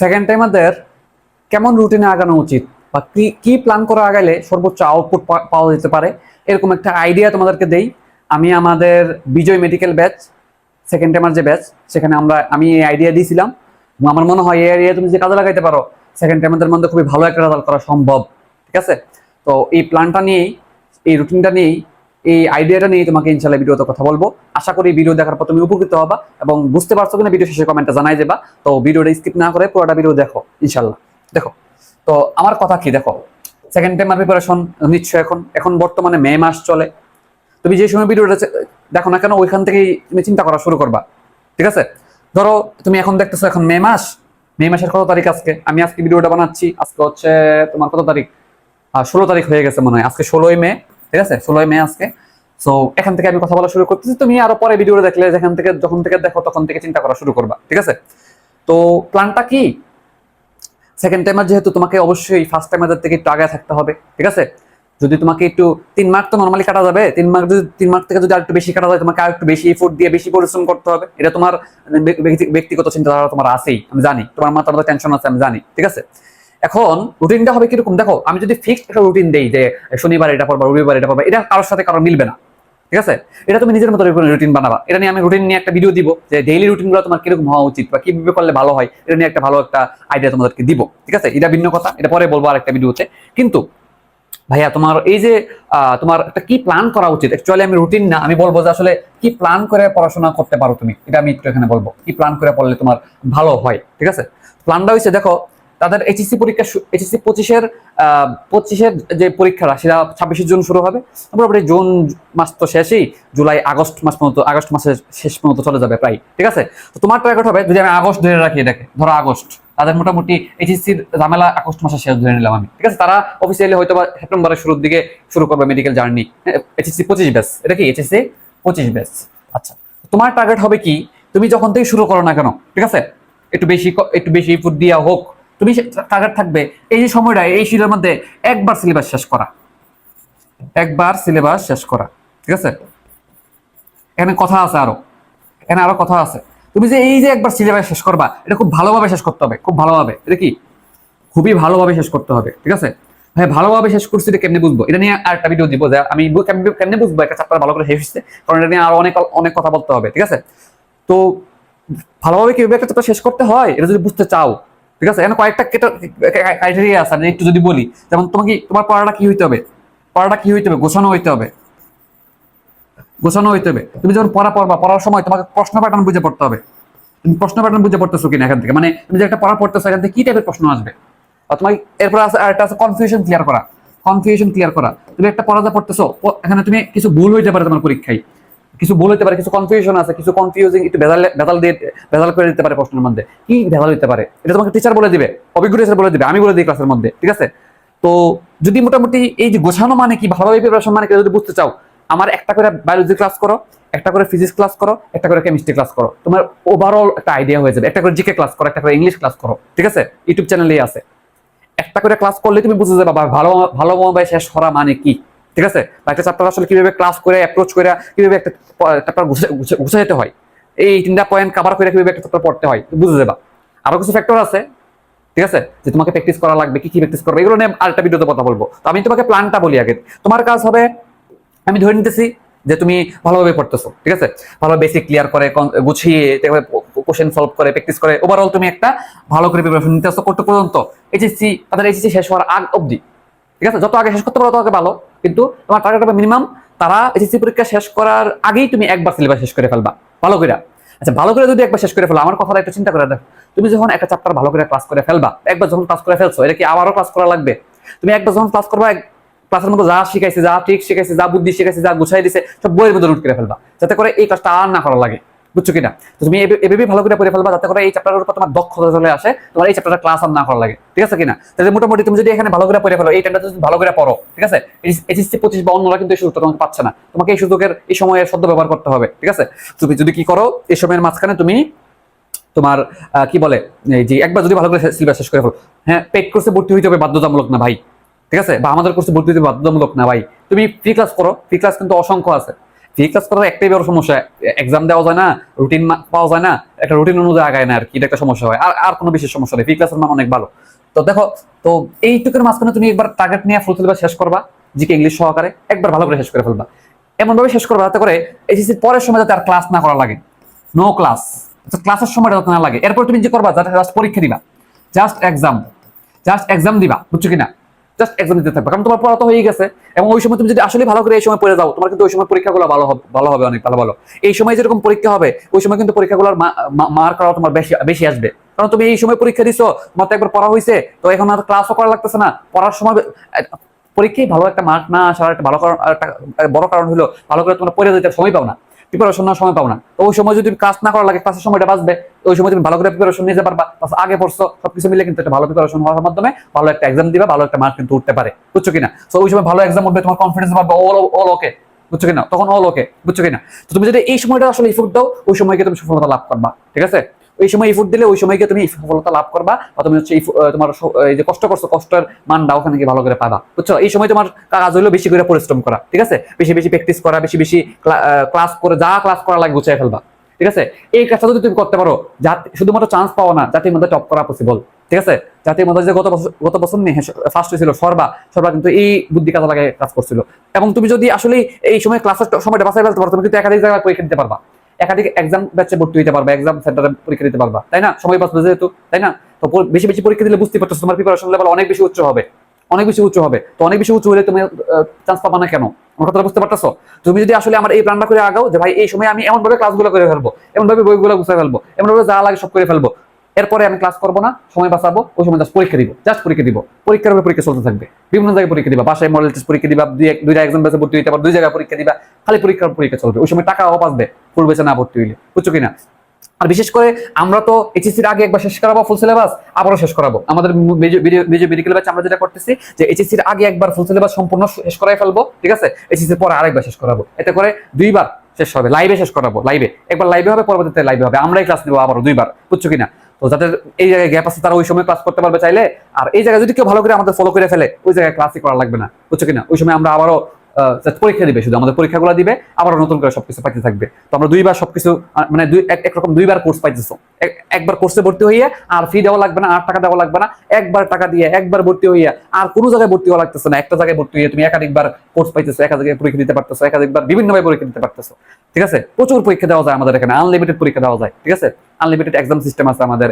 Second time আমাদের কেমন রুটিনে আগানো উচিত? বা কি কি প্ল্যান করে আগাইলে সর্বোচ্চ আউটপুট পাওয়া যেতে পারে? এরকম একটা আইডিয়া তোমাদেরকে দেই। আমি আমাদের Bijoy medical batch second timer যে ব্যাচ সেখানে আমরা, আমি এই আইডিয়া দিয়েছিলাম। এবং আমার মনে হয় এই আইডিয়া তুমি যে কাজে লাগাইতে পারো সেকেন্ড টাইমারদের মধ্যে খুবই ভালো একটা রেজাল্ট করা সম্ভব। ঠিক আছে? তো এই প্ল্যানটা নিয়েই, এই রুটিনটা নিয়েই এই আইডিয়াটা নিয়ে তোমাকে ইনশাল্লাহ ভিডিওতে কথা বলব। আশা করি ভিডিও দেখার পর তুমি উপকৃত হবা এবং বুঝতে পারছ কিনা ভিডিও শেষে কমেন্টে জানাই যাবা তো ভিডিওটা স্কিপ না করে পুরোটা ভিডিও দেখো ইনশাল্লাহ দেখো, তো আমার কথা কি দেখো সেকেন্ড টাইমার প্রিপারেশন নিচ্ছ এখন এখন বর্তমানে মে মাস চলে। তুমি যে সময় ভিডিওটা দেখো না কেন, ওইখান থেকেই তুমি চিন্তা করা শুরু করবা। ঠিক আছে? ধরো, তুমি এখন দেখতেছো এখন মে মাস। মে মাসের কত তারিখ আজকে? আমি আজকে ভিডিওটা বানাচ্ছি, আজকে হচ্ছে তোমার কত তারিখ? ষোলো তারিখ হয়ে গেছে মনে হয়। আজকে ষোলোই মে। ঠিক আছে? ষোলোই মে আজকে। সো এখান থেকে আমি কথা বলা শুরু করতেছি। তুমি আরও পরে ভিডিওটা দেখলে যেখান থেকে, যখন থেকে দেখো, তখন থেকে চিন্তা করা শুরু করবা। ঠিক আছে? তো প্ল্যানটা কি? সেকেন্ড টাইমার যেহেতু তোমাকে অবশ্যই ফার্স্ট টাইমারদের থেকে একটু আগে থাকতে হবে। ঠিক আছে? যদি তোমাকে একটু তিন মার্ক তো নর্মালি কাটা যাবে। তিন মার্ক যদি, তিন মার্ক থেকে যদি আর একটু বেশি কাটা যায়, তোমাকে আর একটু বেশি এফোর্ট দিয়ে বেশি পরিশ্রম করতে হবে। এটা তোমার ব্যক্তিগত চিন্তাধারা তোমার আছেই, আমি জানি। তোমার মাথার টেনশন আছে, আমি জানি। ঠিক আছে? এখন রুটিনটা হবে কীরকম? দেখো, আমি যদি ফিক্সড একটা রুটিন দেই যে শনিবার এটা পড়বা রবিবার এটা পড়বা এটা কারোর সাথে কারোর মিলবে না। ঠিক আছে? এটা তুমি নিজের মতো রুটিন বানাবা। এটা নিয়ে আমি রুটিন নিয়ে একটা ভিডিও দিব যে ডেইলি রুটিনগুলো তোমার কীরকম হওয়া উচিত বা কীভাবে করলে ভালো হয়, এটা নিয়ে একটা ভালো একটা আইডিয়া তোমাদেরকে দিব। ঠিক আছে? এটা ভিন্ন কথা, এটা পরে বলব আর একটা ভিডিওতে কিন্তু, ভাইয়া, তোমার এই যে তোমার একটা কি প্ল্যান করা উচিত? অ্যাকচুয়ালি আমি রুটিন না, আমি বলব যে আসলে কি প্ল্যান করে পড়াশোনা করতে পারো তুমি? এটা আমি একটু এখানে বলব। কি প্ল্যান করে পড়লে তোমার ভালো হয়? ঠিক আছে? প্ল্যানটা হচ্ছে দেখো তাদের এইচএসসি পরীক্ষা এইচএসসি পঁচিশের পঁচিশের যে পরীক্ষাটা, সেটা ছাব্বিশে জুন শুরু হবে। মোটামুটি জুন মাস তো শেষই, জুলাই আগস্ট মাস পর্যন্ত, আগস্ট মাসের শেষ পর্যন্ত চলে যাবে প্রায়, ঠিক আছে? তো তোমার টার্গেট হবে, যদি আমি আগস্ট ধরে রাখি এটাকে, ধরো আগস্ট, তাদের মোটামুটি এইচএসসির ঝামেলা আগস্ট মাসে শেষ ধরে নিলাম আমি, ঠিক আছে? তারা অফিসিয়ালি হয়তো বা সেপ্টেম্বরের শুরুর দিকে শুরু করবে মেডিকেল জার্নি এইচএসসি পঁচিশ ব্যাস এটা কি এইচএসসি পঁচিশ ব্যাস আচ্ছা তোমার টার্গেট হবে কি, তুমি যখন থেকে শুরু করো না কেন, ঠিক আছে? একটু বেশি একটু বেশি ফুট দিয়া হোক তুমি টার্গেট থাকবে। এই যে সময়টা, এই শিলের মধ্যে একবার সিলেবাস শেষ করা। একবার সিলেবাস শেষ করা, ঠিক আছে? এখানে কথা আছে আরও। এখানে আরও কথা আছে। তুমি যে এই যে একবার সিলেবাস শেষ করবা, এটা খুব ভালোভাবে শেষ করতে হবে, খুব ভালোভাবে। এটা কি? খুবই ভালোভাবে শেষ করতে হবে, ঠিক আছে? হ্যাঁ ভালোভাবে শেষ করছি এটা কেমনে বুঝব? এটা নিয়ে আর একটা ভিডিও দিব যে আমি কেমনে বুঝব? একটা চ্যাপ্টার ভালো করে শেষ হচ্ছে কারণ এটা নিয়ে আরও অনেক অনেক কথা বলতে হবে, ঠিক আছে? তো ভালোভাবে কীভাবে একটা চ্যাপ্টার শেষ করতে হয়, এটা যদি বুঝতে চাও ঠিক আছে? এখানে কয়েকটা ক্রাইটেরিয়া আছে একটু যদি বলি। যেমন তোমাকে তোমার পড়াটা কি হইতে হবে? পড়াটা কি হইতে হবে? গোছানো হইতে হবে। গোছানো হইতে হবে। তুমি যখন পড়া পড়বা, পড়ার সময় তোমাকে প্রশ্ন প্যাটার্ন বুঝে পড়তে হবে। তুমি প্রশ্ন প্যাটার্ন বুঝে পড়তেছো কিনা এখান থেকে? মানে তুমি যে একটা পড়া পড়তেছো, এখান থেকে কি টাইপের প্রশ্ন আসবে? আর তোমার এরপর আছে আরেকটা আছে কনফিউশন ক্লিয়ার করা। কনফিউশন ক্লিয়ার করা। তুমি একটা পড়া যা পড়তেছো এখানে তুমি কিছু ভুল হইতে পারে তোমার পরীক্ষায়। কিছু ভুল হইতে পারে, কিছু কনফিউশন আছে, কিছু কনফিউজিং একটু ভেজাল ভেজাল দিয়ে, ভেজাল করে দিতে পারে প্রশ্নের মধ্যে। কি ভেজাল হইতে পারে? এটা তোমাকে টিচার বলে দিবে, অভিজ্ঞ টিচার বলে দিবে, আমি বলে দিই ক্লাসের মধ্যে, ঠিক আছে? তো যদি মোটামুটি এই যে গোছানো মানে কি, ভালোভাবে প্রিপারেশন মানে যদি বুঝতে চাও, আমার একটা করে বায়োলজি ক্লাস করো, একটা করে ফিজিক্স ক্লাস করো, একটা করে কেমিস্ট্রি ক্লাস করো, তোমার ওভারঅল একটা আইডিয়া হয়ে যাবে। একটা করে জিকে ক্লাস করো, একটা করে ইংলিশ ক্লাস করো, ঠিক আছে? ইউটিউব চ্যানেলেই আছে। একটা করে ক্লাস করলে তুমি বুঝে যাবে ভালো ভালোভাবে শেষ করা মানে কি? ঠিক আছে? একটা চ্যাপ্টার আসলে কীভাবে ক্লাস করে অ্যাপ্রোচ করে, কীভাবে একটা চ্যাপ্টার গুছে যেতে হয়? এই তিনটা পয়েন্ট কভার করে কীভাবে একটা চ্যাপ্টার পড়তে হয়, বুঝে যাবা। আরও কিছু ফ্যাক্টর আছে, ঠিক আছে? যে তোমাকে প্র্যাকটিস করা লাগবে, কি কি প্র্যাকটিস করবে, এগুলো নিয়ে আরেকটা ভিডিওতে কথা বলব। তো আমি তোমাকে প্ল্যানটা বলি আগে। তোমার কাজ হবে, আমি ধরে নিতেছি যে তুমি ভালোভাবে পড়তেছো, ঠিক আছে? ভালো বেসিক ক্লিয়ার করে গুছিয়ে কোশ্চেন সলভ করে প্র্যাকটিস করে ওভারঅল তুমি একটা ভালো করে প্রিপারেশন নিতে আসছো করতে পর্যন্ত? এইচএসসি তাদের এইচএসসি শেষ হওয়ার আগ অবধি। ঠিক আছে? যত আগে শেষ করতে পারো তত আগে ভালো। কিন্তু তোমার টার্গেট হবে মিনিমাম তারা এইচএসসি পরীক্ষা শেষ করার আগেই তুমি একবার সিলেবাস শেষ করে ফেলবা। ভালো করে আচ্ছা ভালো করে যদি একবার শেষ করে ফেলো, আমার কথাটা একটু চিন্তা করে দেখো। তুমি যখন একটা চ্যাপ্টার ভালো করে ক্লাস করে ফেলবা, একবার যখন ক্লাস করে ফেলছো, এটা কি আবারও ক্লাস করা লাগবে? তুমি একবার যখন ক্লাস করবা ক্লাসের মধ্যে যা শিখাইছে, যা ঠিক শিখাইছে, যা বুদ্ধি শিখাইছে, যা গুছাই দিছে, সব বইয়ের মধ্যে রুট করে ফেলবা, যাতে করে এই কাজটা আর না করা লাগে। বুঝছ কিনা? তো তুমি এভাবে- ভালো করে পড়ে ফেলবা, যাতে করে এই চ্যাপ্টারের উপর তোমার দক্ষতা চলে আসে, তোমার এই চ্যাপ্টারটা ক্লাস আর না করা লাগে। ঠিক আছে কিনা? তাহলে মোটামুটি তুমি যদি এখানে ভালো করে পড়ে ফেলো, এই টাইমটা যদি ভালো করে পড়ো, ঠিক আছে? এইচএসসি পঁচিশ বা অন্যরা কিন্তু এই সুযোগটা তোমাকে পাচ্ছে না। তোমাকে এই সুযোগের, এই সময়ের সদ্য ব্যবহার করতে হবে, ঠিক আছে? তুমি যদি কি করো, এই সময়ের মাঝখানে তুমি তোমার কি বলে, এই যে একবার যদি ভালো করে সিলেবাস শেষ করে ফেলো হ্যাঁ পেড কোর্সে ভর্তি হইতে হবে বাধ্যতামূলক না ভাই, ঠিক আছে? বা আমাদের কোর্সে ভর্তি হতে বাধ্যতামূলক না ভাই। তুমি ফ্রি ক্লাস করো ফ্রি ক্লাস কিন্তু অসংখ্য আছে। ক্লাস করার একটাই বড় সমস্যা এক্সাম দেওয়া যায় না রুটিন পাওয়া যায় না, একটা রুটিন অনুযায়ী আগায় না আর কি, এটা একটা সমস্যা হয়। আর আর কোনো বিশেষ সমস্যা নেই ক্লাসের মান অনেক ভালো। তো দেখো, তো মাঝখানে তুমি একবার টার্গেট নিয়ে শেষ করবা জিকে ইংলিশ সহকারে, একবার ভালো করে শেষ করে ফেলবা। এমন ভাবে শেষ করবা যাতে করে এইচএসসির পরের সময় যাতে আর ক্লাস না করা লাগে। নো ক্লাস ক্লাসের সময়টা যাতে না লাগে। এরপর তুমি যে করবা, যাতে জাস্ট পরীক্ষা দিবা। জাস্ট এক্সাম জাস্ট এক্সাম দিবা, বুঝছ কিনা? জাস্ট এক্সাম দিতে থাকবে। কারণ তোমার পড়া তো হয়ে গেছে। এবং ওই সময় তুমি যদি আসলে ভালো করে এই সময় পড়ে যাও, তোমার কিন্তু ওই সময় পরীক্ষাগুলো ভালো হবে ভালো হবে অনেক, ভালো ভালো। এই সময় যেরকম পরীক্ষা হবে, ওই সময় কিন্তু পরীক্ষাগুলোর মার্ক করা তোমার বেশি বেশি আসবে। কারণ তুমি এই সময় পরীক্ষা দিছো, তোমার তো একবার পড়া হয়েছে তো এখন আর ক্লাসও করা লাগতেছে না। পড়ার সময় পরীক্ষায় ভালো একটা মার্ক না আসার একটা ভালো কারণ একটা বড় কারণ হলো, ভালো করে তোমরা পড়ে যেতে সময় পাও না। প্রিপারেশন না সময় পাও না। ওই সময় যদি কাজ না করা লাগে ক্লাসের সময়টা বাঁচবে ওই সময় তুমি ভালো করে প্রিপারেশন নিতে পারবা। আগে পড়ছো, সবকিছু মিলে কিন্তু একটা ভালো প্রিপারেশন হওয়ার মাধ্যমে ভালো একটা এক্সাম দিবা, ভালো একটা মার্ক কিন্তু উঠতে পারে। বুঝছ কিনা? তো ওই সময় ভালো এক্সাম উঠবে, তোমার কনফিডেন্স বাড়বে অল অল ওকে বুঝছ কিনা? তখন অল ওকে বুঝছ কিনা? তো তুমি যদি এই সময়টা আসলে ইফোর্ট দাও, ওই সময়কে তুমি সফলতা লাভ করবা, ঠিক আছে? ওই সময় ইফোর্ট দিলে ওই সময়কে তুমি সফলতা লাভ করবা বা তুমি হচ্ছে তোমার এই যে কষ্ট করছ, কষ্টের মানটা ওখানে গিয়ে ভালো করে পাবা। বুঝছ? এই সময় তোমার কাজ হলো বেশি করে পরিশ্রম করা, ঠিক আছে? বেশি বেশি প্র্যাকটিস করা, বেশি বেশি ক্লাস করে, যা ক্লাস করা লাগে গুছিয়ে ফেলবা, ঠিক আছে? এই কাজটা যদি তুমি করতে পারো যা শুধুমাত্র চান্স পাওয়া না জাতির মধ্যে টপ করা পসিবল ঠিক আছে? জাতির মধ্যে যে গত বছর গত বছর নিয়ে ফার্স্ট হয়েছিল সর্বা সর্বা কিন্তু এই বুদ্ধি কাজে লাগে কাজ করছিল। এবং তুমি যদি আসলে এই সময় ক্লাসের সময়টা বাঁচাই ফেলতে পারো, তুমি কিন্তু একাধিক জায়গায় পরীক্ষা দিতে পারবা। একাধিক এক্সাম ব্যাচে ভর্তি হতে পারবা এক্সাম সেন্টারে পরীক্ষা দিতে পারবা। তাই না? সময় বাঁচবে যেহেতু, তাই না? তো বেশি বেশি পরীক্ষা দিলে বুঝতে পারছ তোমার প্রিপারেশন লেভেল অনেক বেশি উচ্চ হবে। অনেক বেশি উচ্চ হবে। তো অনেক বেশি উচ্চ হলে তুমি চান্স পাবা না কেন? আমার কথাটা বুঝতে পারতেছো? তুমি যদি আসলে আমার এই প্ল্যানটা করে আগাও যে, ভাই, এই সময় আমি এমন ভাবে ক্লাসগুলো করে ফেলব এমন ভাবে বইগুলো গুছিয়ে ফেলব এমন ভাবে যা লাগে সব করে ফেলব। এরপরে আমি ক্লাস করব না, সময় বাঁচাবো, ওই সময় জাস্ট পরীক্ষা দিব জাস্ট পরীক্ষা দিব। পরীক্ষার উপরে পরীক্ষা চলতে থাকবে। বিভিন্ন জায়গায় পরীক্ষা দিবা, বাসায় মডেল টেস্ট পরীক্ষা দিবা, দুই দুইটা এক্সাম বেসে ভর্তি হইতে পারো দুই জায়গায় পরীক্ষা দিবা, খালি পরীক্ষার পরীক্ষা চলবে। ওই সময় টাকাও বাঁচবে ফুল বেচে না ভর্তি হইলে, বুঝছ কিনা? আর বিশেষ করে আমরা তো এইচএসসির আগে একবার শেষ করাবো ফুল সিলেবাস আবারও শেষ করাবো। আমাদের বিজয় মেডিকেল ব্যাচ আমরা যেটা করতেছি যে এইচএসসির আগে একবার ফুল সিলেবাস সম্পূর্ণ শেষ করাই ফেলব, ঠিক আছে? এইচএসসির পরে আরেকবার শেষ করাবো। এতে করে দুইবার শেষ হবে লাইভে শেষ করাবো লাইভে একবার লাইভে হবে, পরবর্তীতে লাইভে হবে। আমরাই ক্লাস নেব আবারও দুইবার, বুঝছ কিনা? তো যাদের এই জায়গায় গ্যাপ আছে, তারা ওই সময় ক্লাস করতে পারবে চাইলে। আর এই জায়গায় যদি কেউ ভালো করে আমাদের ফলো করে ফেলে, ওই জায়গায় ক্লাসই করা লাগবে না, বুঝছ কিনা? ওই সময় আমরা আবারও পরীক্ষা দিবে শুধু, আমাদের পরীক্ষাগুলো দিবে আবার নতুন করে সবকিছু পাইতে থাকবে। তো আমরা দুইবার সবকিছু মানে একরকম দুইবার কোর্স পাইতেছো। একবার কোর্সে ভর্তি হইয়া আর ফি দেওয়া লাগবে না, আর টাকা দেওয়া লাগবে না, একবার টাকা দিয়ে একবার ভর্তি হইয়া আর কোনো জায়গায় ভর্তি হওয়া লাগতেছে না, একটা জায়গায় ভর্তি হইয়া তুমি একাধিকবার কোর্স পাইতেছো একাধিক পরীক্ষা দিতে পারতেছো, একাধিকবার বিভিন্নভাবে পরীক্ষা দিতে পারতেছো। ঠিক আছে? প্রচুর পরীক্ষা দেওয়া যায় আমাদের এখানে আনলিমিটেড পরীক্ষা দেওয়া যায়, ঠিক আছে? আনলিমিটেড এক্সাম সিস্টেম আছে আমাদের।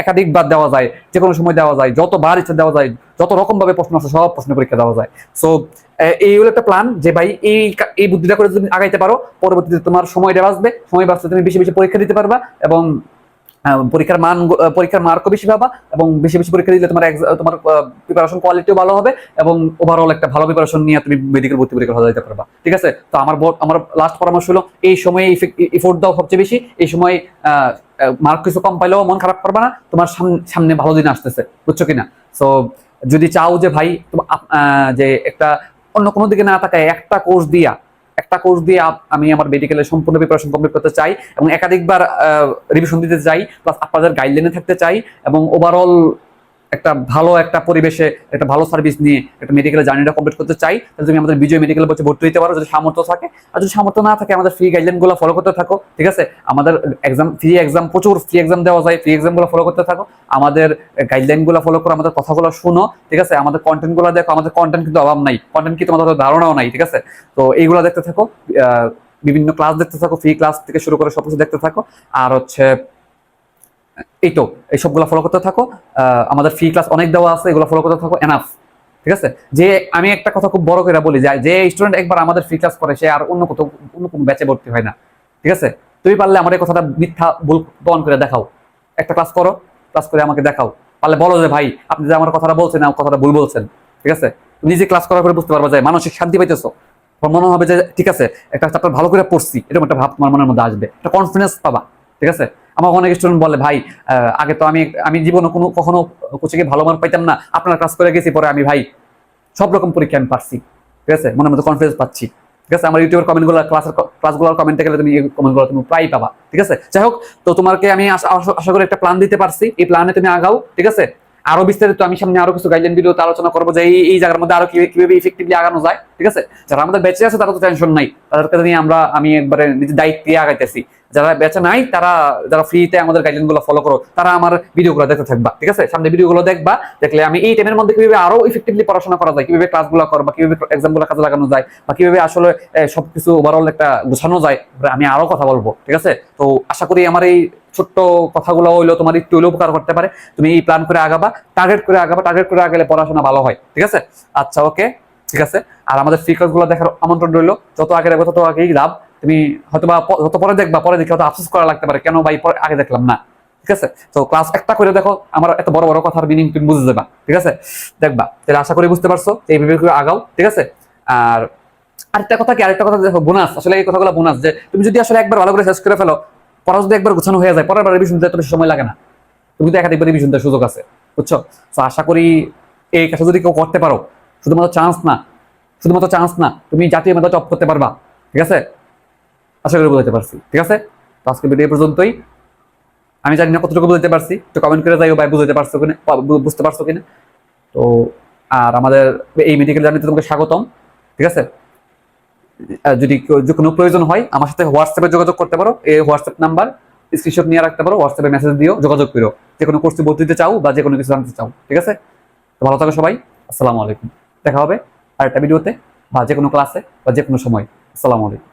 একাধিক একাধিকবার দেওয়া যায় যে কোনো সময় দেওয়া যায়, যত বার ইচ্ছা দেওয়া যায়, যত রকম ভাবে প্রশ্ন আছে, সব প্রশ্ন পরীক্ষা দেওয়া যায়। সো এই হলো একটা প্ল্যান যে ভাই, এই এই বুদ্ধিটা করে তুমি আগাইতে পারো, পরবর্তীতে তোমার সময়টা বাঁচবে, সময় বাঁচতে তুমি বেশি বেশি পরীক্ষা দিতে পারবা এবং পরীক্ষার মান পরীক্ষার মার্কও বেশি পাবা এবং বেশি বেশি পরীক্ষা দিলে তোমার তোমার প্রিপারেশন কোয়ালিটিও ভালো হবে এবং ওভারঅল একটা ভালো প্রিপারেশন নিয়ে তুমি মেডিকেল ভর্তি পরীক্ষা হয়ে যেতে পারবা। ঠিক আছে? তো আমার আমার লাস্ট পরামর্শ হলো, এই সময়ে ইফোর্ট দাও সবচেয়ে বেশি। এই সময় মার্ক কিছু কম পাইলেও মন খারাপ করবা না। তোমার সামনে- ভালো দিন আসতেছে। বুঝছ কিনা? সো যদি চাও যে ভাই যে একটা অন্য কোনো দিকে না তাকায়, একটা কোর্স দিয়া একটা কোর্স দিয়ে আমি আমার মেডিকেলের সম্পূর্ণ প্রিপারেশন কমপ্লিট করতে চাই এবং একাধিকবার রিভিশন দিতে চাই প্লাস আপনাদের গাইডলাইনে থাকতে চাই এবং ওভারঅল একটা ভালো একটা পরিবেশে, একটা ভালো সার্ভিস নিয়ে একটা মেডিকেলের জার্নিটা কমপ্লিট করতে চাই, তাহলে তুমি আমাদের বিজয় মেডিকেল বলছে ভর্তি হতে পারো যদি সামর্থ্য থাকে। আর যদি সামর্থ্য না থাকে, আমাদের ফ্রি গাইডলাইনগুলো ফলো করতে থাকো, ঠিক আছে? আমাদের এক্সাম ফ্রি এক্সাম প্রচুর ফ্রি এক্সাম দেওয়া যায় ফ্রি এক্সামগুলো ফলো করতে থাকো। আমাদের গাইডলাইনগুলো ফলো করো, আমাদের কথাগুলো শুনো, ঠিক আছে? আমাদের কন্টেন্টগুলো দেখো, আমাদের কন্টেন্ট কিন্তু অভাব নাই। কন্টেন্ট কি তোমাদের ধারণাও নাই, ঠিক আছে? তো এইগুলো দেখতে থাকো বিভিন্ন ক্লাস দেখতে থাকো ফ্রি ক্লাস থেকে শুরু করে সবকিছু দেখতে থাকো। আর হচ্ছে এই তো, এই সবগুলো ফলো করতে থাকো। আমাদের ফ্রি ক্লাস অনেক দেওয়া আছে, এগুলো ফলো করতে থাকো এনাফ ঠিক আছে? যে আমি একটা কথা খুব বড় করে বলি, যে স্টুডেন্ট একবার আমাদের ফ্রি ক্লাস করে, সে আর অন্য কোথাও, অন্য কোনো ব্যাচে ভর্তি হয় না। ঠিক আছে? তুমি পারলে আমার এই কথাটা মিথ্যা ভুল প্রমাণ করে দেখাও। একটা ক্লাস করো ক্লাস করে আমাকে দেখাও। পারলে বলো যে, ভাই, আপনি যে আমার কথাটা বলছেন, আমার কথাটা ভুল বলছেন। ঠিক আছে? নিজে ক্লাস করার পরে বুঝতে পারব যে মানসিক শান্তি পাইতেছো। তোমার মনে হবে যে, ঠিক আছে, একটা চ্যাপ্টার ভালো করে পড়ছি। এরকম একটা ভাব তোমার মনের মধ্যে আসবে। একটা কনফিডেন্স পাবা। ঠিক আছে? আমার অনেক স্টুডেন্ট বলে, ভাই আগে তো আমি আমি জীবনে কোনো, কখনো কোচিংয়ে ভালো মার্ক পাইতাম না। আপনার ক্লাস করে গেছি, পরে আমি, ভাই, সব রকম পরীক্ষা আমি পারছি। ঠিক আছে? মনের মধ্যে কনফিডেন্স পাচ্ছি। ঠিক আছে? আমার ইউটিউবের কমেন্টগুলো ক্লাসের ক্লাসগুলোর কমেন্টে গেলে তুমি কমেন্টগুলো তুমি প্রায় পাবা। ঠিক আছে? যাই হোক, তো তোমাকে আমি আশা করি একটা প্ল্যান দিতে পারছি। এই প্ল্যানে তুমি আগাও। ঠিক আছে? আরও বিস্তারিত আমি সামনে আরও কিছু গাইডলাইন ভিডিওতে আলোচনা করব যে এই জায়গার মধ্যে আরও কিভাবে- কীভাবে ইফেক্টিভলি আগানো যায়। ঠিক আছে? যারা আমাদের বেঁচে আছে তারা তো টেনশন নাই। তাদেরকে নিয়ে আমরা, আমি একবারে নিজের দায়িত্ব দিয়ে আগাইতেছি। যারা বেঁচে নাই, তারা, যারা ফ্রিতে আমাদের গাইডলাইনগুলো ফলো করো, তারা আমার ভিডিও গুলো দেখতে থাকবা, ঠিক আছে? সামনে ভিডিও গুলো দেখবা, দেখলে আমি এই টাইমের মধ্যে কীভাবে আরও ইফেক্টিভলি পড়াশোনা করা যায়, কীভাবে ক্লাসগুলো করবা কীভাবে এক্সামগুলো কাজে লাগানো যায়, বা কীভাবে আসলে সবকিছু ওভারঅল একটা গোছানো যায় আমি আরও কথা বলব, ঠিক আছে? তো আশা করি আমার এই ছোট্ট কথাগুলো হইল তোমার একটু হলেও উপকার করতে পারে। তুমি এই প্ল্যান করে আগাবা টার্গেট করে আগাবা টার্গেট করে আগালে পড়াশোনা ভালো হয়, ঠিক আছে? আচ্ছা ওকে ঠিক আছে? আর আমাদের ফ্রি গুলো দেখার আমন্ত্রণ রইল, যত আগে দেখব তত আগেই লাভ। তুমি হয়তো বা প- যত পরে দেখবা, পরে দেখে হয়তো আফসোস করা লাগতে পারে, কেন ভাই পরে, আগে দেখলাম না, ঠিক আছে? তো ক্লাস একটা করে দেখো, আমার এত বড় বড় কথার মিনিং তুমি বুঝে যাবা, ঠিক আছে? দেখবা, তাহলে আশা করি বুঝতে পারছ, এই ভেবে করে আগাও, ঠিক আছে? আর আরেকটা কথা কি, আরেকটা কথা দেখো বোনাস আসলে এই কথাগুলো বোনাস যে তুমি যদি আসলে একবার ভালো করে শেষ করে ফেলো পড়া যদি একবার গোছানো হয়ে যায়, পরের বার রিভিশন দিতে বেশি সময় লাগে না, তুমি তো একাধিকবার রিভিশন দেওয়ার সুযোগ আছে, বুঝছ? তো আশা করি এই কাজটা যদি কেউ করতে পারো, শুধুমাত্র চান্স না, শুধুমাত্র চান্স না, তুমি জাতীয় মেধা টপ করতে পারবা, ঠিক আছে? আশা করি বুঝতে পারছি, ঠিক আছে? তো আজকে ভিডিও পর্যন্তই। আমি জানি না কতটুকু বুঝতে পারছি তো কমেন্ট করে যাইও ভাই বুঝতে পারছ কিনা বুঝতে পারছ কিনা। তো, আর আমাদের এই মেডিকেল জার্নিতে তোমাকে স্বাগতম, ঠিক আছে? যদি কোনো প্রয়োজন হয়, আমার সাথে হোয়াটসঅ্যাপে যোগাযোগ করতে পারো। এই হোয়াটসঅ্যাপ নাম্বার স্ক্রিনশট নিয়ে রাখতে পারো হোয়াটসঅ্যাপে মেসেজ দিও, যোগাযোগ করো। যে কোনো কোর্সে ভর্তি দিতে চাও বা যে কোনো কিছু জানতে চাও, ঠিক আছে? তো ভালো থাকো সবাই, আসসালামু আলাইকুম। দেখা হবে আরেকটা ভিডিওতে বা যে কোনো ক্লাসে বা যে কোনো সময়। আসসালামু আলাইকুম।